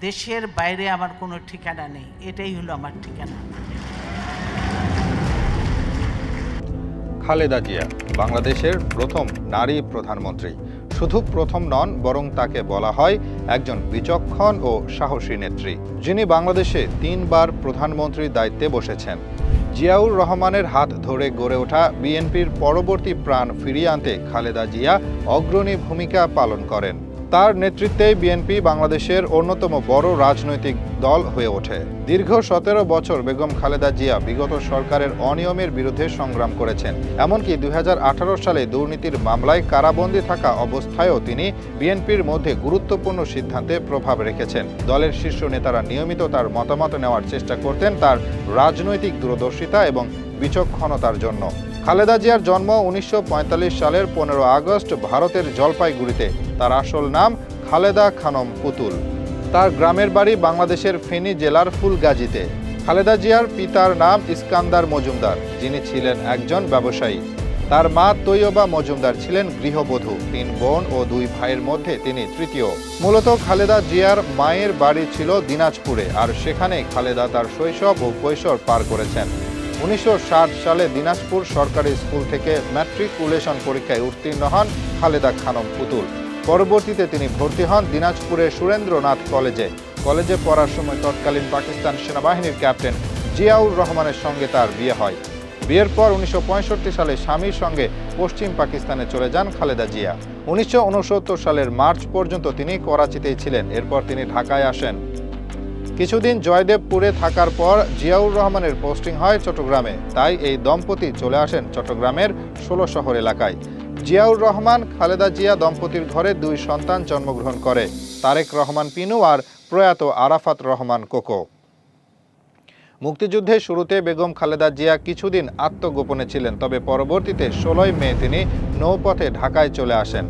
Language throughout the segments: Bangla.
দেশের বাইরে আমার কোনো ঠিকানা নেই। এটাই হলো আমার ঠিকানা। খালেদা জিয়া, বাংলাদেশের প্রথম নারী প্রধানমন্ত্রী। শুধু প্রথম নন, বরং তাকে বলা হয় একজন বিচক্ষণ ও সাহসী নেত্রী। যিনি বাংলাদেশে তিনবার প্রধানমন্ত্রীর দায়িত্বে বসেছেন। জিয়াউর রহমানের হাত ধরে গড়ে ওঠা বিএনপির পরবর্তী প্রাণ ফিরিয়ে আনতে খালেদা জিয়া অগ্রণী ভূমিকা পালন করেন। তার নেতৃত্বে বিএনপি বাংলাদেশের অন্যতম বড় রাজনৈতিক দল হয়ে ওঠে। দীর্ঘ সতেরো বছর বেগম খালেদা জিয়া বিগত সরকারের অনিয়মের বিরুদ্ধে সংগ্রাম করেছেন। এমনকি দুই সালে দুর্নীতির মামলায় কারাবন্দী থাকা অবস্থায়ও তিনি বিএনপির মধ্যে গুরুত্বপূর্ণ সিদ্ধান্তে প্রভাব রেখেছেন। দলের শীর্ষ নেতারা নিয়মিত তার মতামত নেওয়ার চেষ্টা করতেন তার রাজনৈতিক দূরদর্শিতা এবং বিচক্ষণতার জন্য। খালেদা জিয়ার জন্ম উনিশশো পঁয়তাল্লিশ সালের পনেরো আগস্ট ভারতের জলপাইগুড়িতে। তার আসল নাম খালেদা খানম পুতুল। তার গ্রামের বাড়ি বাংলাদেশের ফেনী জেলার ফুলগাজীতে। খালেদা জিয়ার পিতার নাম ইস্কান্দার মজুমদার, যিনি ছিলেন একজন ব্যবসায়ী। তার মা তৈয়বা মজুমদার ছিলেন গৃহবধূ। তিন বোন ও দুই ভাইয়ের মধ্যে তিনি তৃতীয়। মূলত খালেদা জিয়ার মায়ের বাড়ি ছিল দিনাজপুরে, আর সেখানে খালেদা তার শৈশব ও কৈশোর পার করেছেন। উনিশশো ষাট সালে দিনাজপুর সরকারি স্কুল থেকে ম্যাট্রিকুলেশন পরীক্ষায় উত্তীর্ণ হন খালেদা খানম পুতুল। পরবর্তীতে তিনি ভর্তি হন দিনাজপুরের সুরেন্দ্রনাথ কলেজে। কলেজে পড়ার সময় তৎকালীন পাকিস্তান সেনাবাহিনীর ক্যাপ্টেন জিয়াউর রহমানের সঙ্গে তার বিয়ে হয়। বিয়ের পর উনিশশো পঁয়ষট্টি সালে স্বামীর সঙ্গে পশ্চিম পাকিস্তানে চলে যান খালেদা জিয়া। উনিশশো উনসত্তর সালের মার্চ পর্যন্ত তিনি করাচিতেই ছিলেন, এরপর তিনি ঢাকায় আসেন। কিছুদিন জয়দেবপুরে থাকার পর জিয়াউর রহমানের পোস্টিং হয় চট্টগ্রামে। তাই এই দম্পতি চলে আসেন চট্টগ্রামের ষোলো শহর এলাকায়। জিয়াউর রহমান, খালেদা জিয়া দম্পতির ঘরে দুই সন্তান জন্মগ্রহণ করে, তারেক রহমান পিনু আর প্রয়াত আরাফাত রহমান কোকো। মুক্তিযুদ্ধে শুরুতে বেগম খালেদা জিয়া কিছুদিন আত্মগোপনে ছিলেন, তবে পরবর্তীতে ষোলোই মে তিনি নৌপথে ঢাকায় চলে আসেন।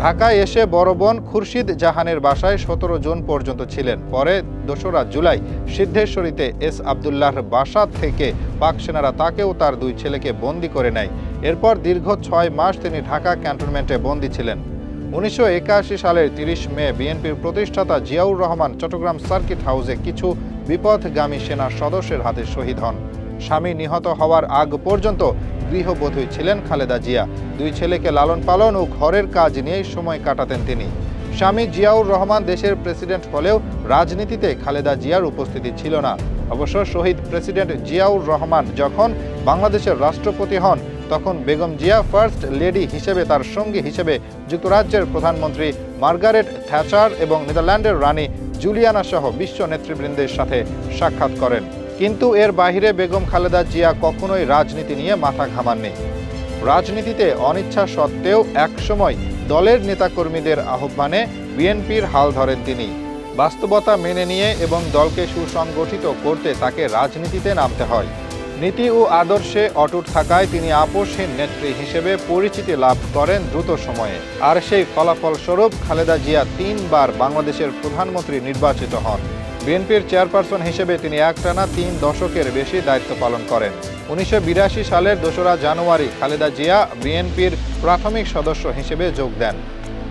ঢাকায় এসে বড় বোন খুরশিদ জাহানের বাসায় সতেরো জুন পর্যন্ত ছিলেন। পরে দোসরা জুলাই সিদ্ধেশ্বরীতে এস আবদুল্লাহর বাসা থেকে পাক সেনারা তাকেও তার দুই ছেলেকে বন্দি করে নেয়। এরপর দীর্ঘ ছয় মাস তিনি ঢাকা ক্যান্টনমেন্টে বন্দি ছিলেন। উনিশশো একাশি সালের তিরিশ মে বিএনপির প্রতিষ্ঠাতা জিয়াউর রহমান চট্টগ্রাম সার্কিট হাউসে কিছু বিপথগামী সেনা সদস্যের হাতে শহীদ হন। স্বামী নিহত হওয়ার আগ পর্যন্ত গৃহবধূই ছিলেন খালেদা জিয়া। দুই ছেলেকে লালন পালন ও ঘরের কাজ নিয়েই সময় কাটাতেন তিনি। স্বামী জিয়াউর রহমান দেশের প্রেসিডেন্ট হলেও রাজনীতিতে খালেদা জিয়ার উপস্থিতি ছিল না। অবশ্য শহীদ প্রেসিডেন্ট জিয়াউর রহমান যখন বাংলাদেশের রাষ্ট্রপতি হন, তখন বেগম জিয়া ফার্স্ট লেডি হিসেবে তার সঙ্গী হিসেবে যুক্তরাজ্যের প্রধানমন্ত্রী মার্গারেট থ্যাচার এবং নেদারল্যান্ডের রানী জুলিয়ানা সহ বিশ্ব নেতৃবৃন্দের সাথে সাক্ষাৎ করেন। কিন্তু এর বাহিরে বেগম খালেদা জিয়া কখনোই রাজনীতি নিয়ে মাথা ঘামাননি। রাজনীতিতে অনিচ্ছা সত্ত্বেও একসময় দলের নেতাকর্মীদের আহ্বানে বিএনপির হাল ধরেন তিনি। বাস্তবতা মেনে নিয়ে এবং দলকে সুসংগঠিত করতে তাকে রাজনীতিতে নামতে হয়। নীতি ও আদর্শে অটুট থাকায় তিনি আপোষহীন নেত্রী হিসেবে পরিচিতি লাভ করেন দ্রুত সময়ে। আর সেই ফলাফল স্বরূপ খালেদা জিয়া তিনবার বাংলাদেশের প্রধানমন্ত্রী নির্বাচিত হন। বিএনপির চেয়ারপারসন হিসেবে তিনি একটানা তিন দশকের বেশি দায়িত্ব পালন করেন। উনিশশো বিরাশি সালের দোসরা জানুয়ারি খালেদা জিয়া বিএনপির প্রাথমিক সদস্য হিসেবে যোগ দেন।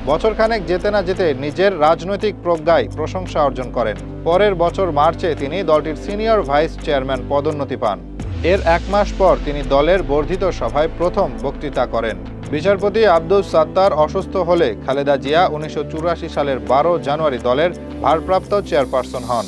বছরখানেক যেতে না যেতে নিজের রাজনৈতিক প্রজ্ঞায় প্রশংসা অর্জন করেন। পরের বছর মার্চে তিনি দলটির সিনিয়র ভাইস চেয়ারম্যান পদোন্নতি পান। এর এক মাস পর তিনি দলের বর্ধিত সভায় প্রথম বক্তৃতা করেন। বিচারপতি আব্দুল সাত্তার অসুস্থ হলে খালেদা জিয়া উনিশশো চুরাশি সালের বারো জানুয়ারি দলের ভারপ্রাপ্ত চেয়ারপারসন হন।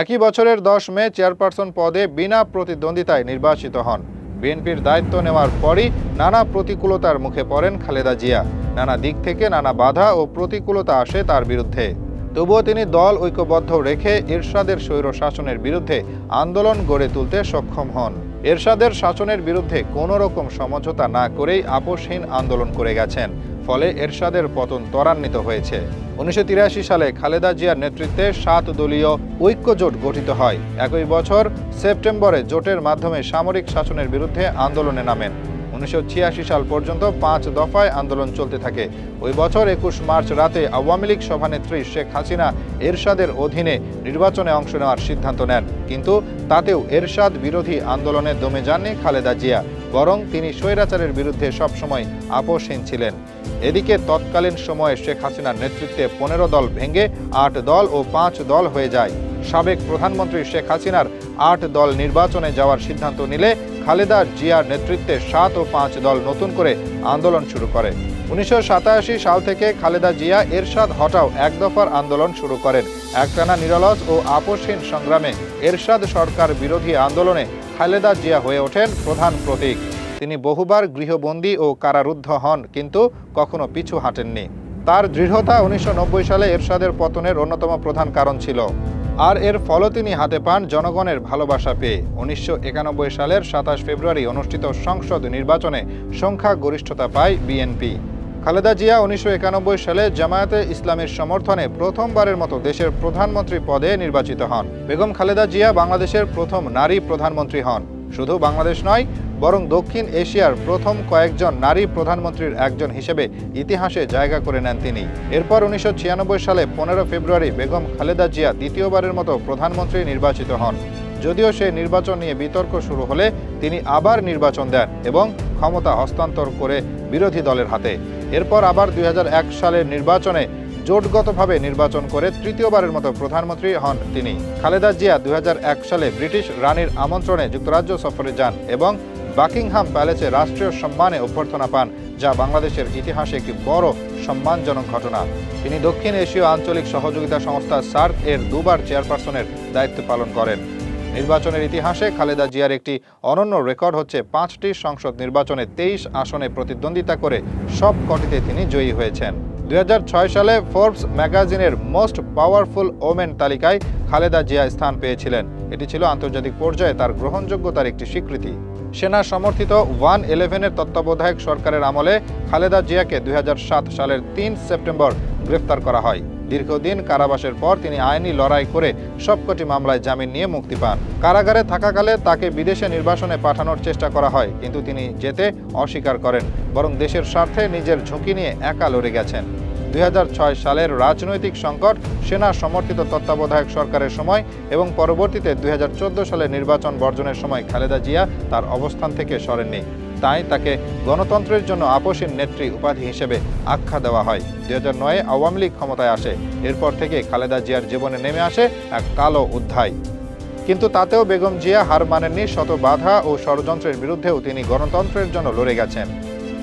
একই বছরের দশ মে চেয়ারপারসন পদে বিনা প্রতিদ্বন্দ্বিতায় নির্বাচিত হন। বিএনপির দায়িত্ব নেওয়ার পরই নানা প্রতিকূলতার মুখে পড়েন খালেদা জিয়া। নানা দিক থেকে নানা বাধা ও প্রতিকূলতা আসে তার বিরুদ্ধে। তবুও তিনি দল ঐক্যবদ্ধ রেখে এরশাদের স্বৈর শাসনের বিরুদ্ধে আন্দোলন গড়ে তুলতে সক্ষম হন। এরশাদের শাসনের বিরুদ্ধে কোনো রকম সমঝোতা না করেই আপোষহীন আন্দোলন করে গেছেন। ফলে এরশাদের পতন ত্বরান্বিত হয়েছে। উনিশশো তিরাশি সালে খালেদা জিয়ার নেতৃত্বে সাত দলীয় ঐক্য জোট গঠিত হয়। একই বছর সেপ্টেম্বরে জোটের মাধ্যমে সামরিক শাসনের বিরুদ্ধে আন্দোলনে নামেন। উনিশশো ছিয়াশি সাল পর্যন্ত পাঁচ দফায় আন্দোলন চলতে থাকে। ওই বছর একুশ মার্চ রাতে আওয়ামী লীগ সভানেত্রী শেখ হাসিনা এরশাদের অধীনে নির্বাচনে অংশ নেওয়ার সিদ্ধান্ত নেন। কিন্তু তাতেও এরশাদ বিরোধী আন্দোলনে দমে যাননি খালেদা জিয়া, বরং তিনি স্বৈরাচারের বিরুদ্ধে সবসময় আপোষহীন ছিলেন। এদিকে তৎকালীন সময়ে শেখ হাসিনার নেতৃত্বে পনেরো দল ভেঙে আট দল ও পাঁচ দল হয়ে যায়। সাবেক প্রধানমন্ত্রী শেখ হাসিনার আট দল নির্বাচনে যাওয়ার সিদ্ধান্ত নিলে খালেদা জিয়ার নেতৃত্বে সাত ও পাঁচ দল নতুন করে আন্দোলন শুরু করে। উনিশশো সাতাশি সাল থেকে খালেদা জিয়া এরশাদ হটাও এক দফার আন্দোলন শুরু করেন। একটানা নিরলস ও আপোষহীন সংগ্রামে এরশাদ সরকার বিরোধী আন্দোলনে খালেদা জিয়া হয়ে ওঠেন প্রধান প্রতীক। তিনি বহুবার গৃহবন্দী ও কারারুদ্ধ হন, কিন্তু কখনো পিছু হাঁটেননি। তার দৃঢ়তা উনিশশো নব্বই সালে এরশাদের পতনের অন্যতম প্রধান কারণ ছিল। আর এর ফলও তিনি হাতে পান জনগণের ভালোবাসা পেয়ে। উনিশশো একানব্বই সালের সাতাশ ফেব্রুয়ারি অনুষ্ঠিত সংসদ নির্বাচনে সংখ্যা গরিষ্ঠতা পায় বিএনপি। খালেদা জিয়া উনিশশো একানব্বই সালে জামায়াতে ইসলামের সমর্থনে প্রথমবারের মতো দেশের প্রধানমন্ত্রী পদে নির্বাচিত হন। বেগম খালেদা জিয়া বাংলাদেশের প্রথম নারী প্রধানমন্ত্রী হন। শুধু বাংলাদেশ নয় বরং দক্ষিণ এশিয়ার প্রথম কয়েকজন নারী প্রধানমন্ত্রীর একজন হিসেবে ইতিহাসে জায়গা করে নেন তিনি। এরপর উনিশশো ছিয়ানব্বই সালে পনেরো ফেব্রুয়ারি বেগম খালেদা জিয়া দ্বিতীয়বারের মতো প্রধানমন্ত্রী নির্বাচিত হন। যদিও সেই নির্বাচন নিয়ে বিতর্ক শুরু হলে তিনি আবার নির্বাচন দেন এবং ক্ষমতা হস্তান্তর করে বিরোধী দলের হাতে। এরপর আবার দুই হাজার এক সালের নির্বাচনে জোটগতভাবে নির্বাচন করে তৃতীয়বারের মতো প্রধানমন্ত্রী হন তিনি। খালেদা জিয়া দুই হাজার এক সালে ব্রিটিশ রানীর আমন্ত্রণে যুক্তরাজ্য সফরে যান এবং বাকিংহাম প্যালেসে রাষ্ট্রীয় সম্মানে অভ্যর্থনা পান, যা বাংলাদেশের ইতিহাসে একটি বড় সম্মানজনক ঘটনা। তিনি দক্ষিণ এশীয় আঞ্চলিক সহযোগিতা সংস্থা সার্ক এর দুবার চেয়ারপারসনের দায়িত্ব পালন করেন। নির্বাচনের ইতিহাসে খালেদা জিয়ার একটি অনন্য রেকর্ড হচ্ছে পাঁচটি সংসদ নির্বাচনে তেইশ আসনে প্রতিদ্বন্দ্বিতা করে সব কটিতে তিনি জয়ী হয়েছেন। দুই সালে ফোর্বস ম্যাগাজিনের মোস্ট পাওয়ারফুল ওমেন তালিকায় খালেদা জিয়া স্থান পেয়েছিলেন। এটি ছিল আন্তর্জাতিক পর্যায়ে তার গ্রহণযোগ্যতার একটি স্বীকৃতি। সেনা সমর্থিত ওয়ান ইলেভেনের তত্ত্বাবধায়ক সরকারের আমলে খালেদা জিয়াকে দুই হাজার সাত সালের তিন সেপ্টেম্বর গ্রেফতার করা হয়। দীর্ঘদিন কারাবাসের পর তিনি আইনি লড়াই করে সবকটি মামলায় জামিন নিয়ে মুক্তি পান। কারাগারে থাকাকালে তাকে বিদেশে নির্বাসনে পাঠানোর চেষ্টা করা হয়, কিন্তু তিনি যেতে অস্বীকার করেন, বরং দেশের স্বার্থে নিজের ঝুঁকি নিয়ে একা লড়ে গেছেন। দুই হাজার ছয় সালের রাজনৈতিক সংকট, সেনা সমর্থিত তত্ত্বাবধায়ক সরকারের সময় এবং পরবর্তীতে দুই হাজার চোদ্দ সালের নির্বাচন বর্জনের সময় খালেদা জিয়া তার অবস্থান থেকে সরেননি। তাই তাকে গণতন্ত্রের জন্য আপোষীন নেত্রী উপাধি হিসেবে আখ্যা দেওয়া হয়। দুই হাজার নয়ে আওয়ামী লীগ ক্ষমতায় আসে। এরপর থেকে খালেদা জিয়ার জীবনে নেমে আসে এক কালো অধ্যায়। কিন্তু তাতেও বেগম জিয়া হার মানেননি, শত বাধা ও ষড়যন্ত্রের বিরুদ্ধেও তিনি গণতন্ত্রের জন্য লড়ে গেছেন।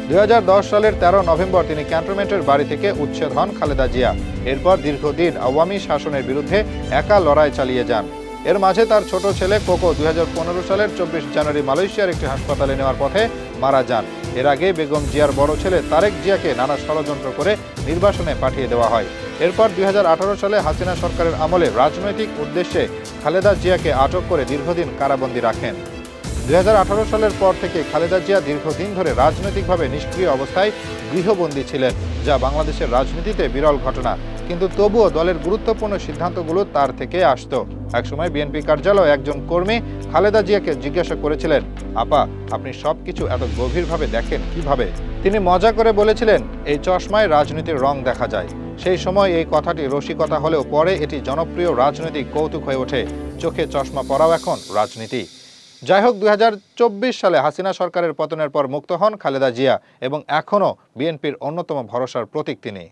দুই হাজার দশ সালের তেরো নভেম্বর তিনি ক্যান্টনমেন্টের বাড়ি থেকে উচ্ছেদ হন খালেদা জিয়া। এরপর দীর্ঘদিন আওয়ামী শাসনের বিরুদ্ধে একা লড়াই চালিয়ে যান। এর মাঝে তার ছোট ছেলে কোকো দুই হাজার পনেরো সালের চব্বিশ জানুয়ারি মালয়েশিয়ার একটি হাসপাতালে নেওয়ার পথে মারা যান। এর আগে বেগম জিয়ার বড় ছেলে তারেক জিয়াকে নানা ষড়যন্ত্র করে নির্বাসনে পাঠিয়ে দেওয়া হয়। এরপর দুই হাজার আঠারো সালে হাসিনা সরকারের আমলে রাজনৈতিক উদ্দেশ্যে খালেদা জিয়াকে আটক করে দীর্ঘদিন কারাবন্দী রাখেন। দুই হাজার আঠারো সালের পর থেকে খালেদা জিয়া দীর্ঘদিন ধরে রাজনৈতিকভাবে নিষ্ক্রিয় অবস্থায় গৃহবন্দী ছিলেন, যা বাংলাদেশের রাজনীতিতে বিরল ঘটনা। কিন্তু তবুও দলের গুরুত্বপূর্ণ সিদ্ধান্তগুলো তার থেকে আসতো। একসময় বিএনপি কার্যালয়ে একজন কর্মী খালেদা জিয়াকে জিজ্ঞাসা করেছিলেন, আপা, আপনি সবকিছু এত গভীরভাবে দেখেন কীভাবে? তিনি মজা করে বলেছিলেন, এই চশমায় রাজনীতির রং দেখা যায়। সেই সময় এই কথাটি রসিকতা হলেও পরে এটি জনপ্রিয় রাজনৈতিক কৌতুক হয়ে ওঠে। চোখে চশমা পরাও এখন রাজনীতি। যাই হোক দুই হাজার চব্বিশ সালে হাসিনা সরকারের পতনের পর মুক্ত হন খালেদা জিয়া এবং এখনও বিএনপির অন্যতম ভরসার প্রতীক তিনি।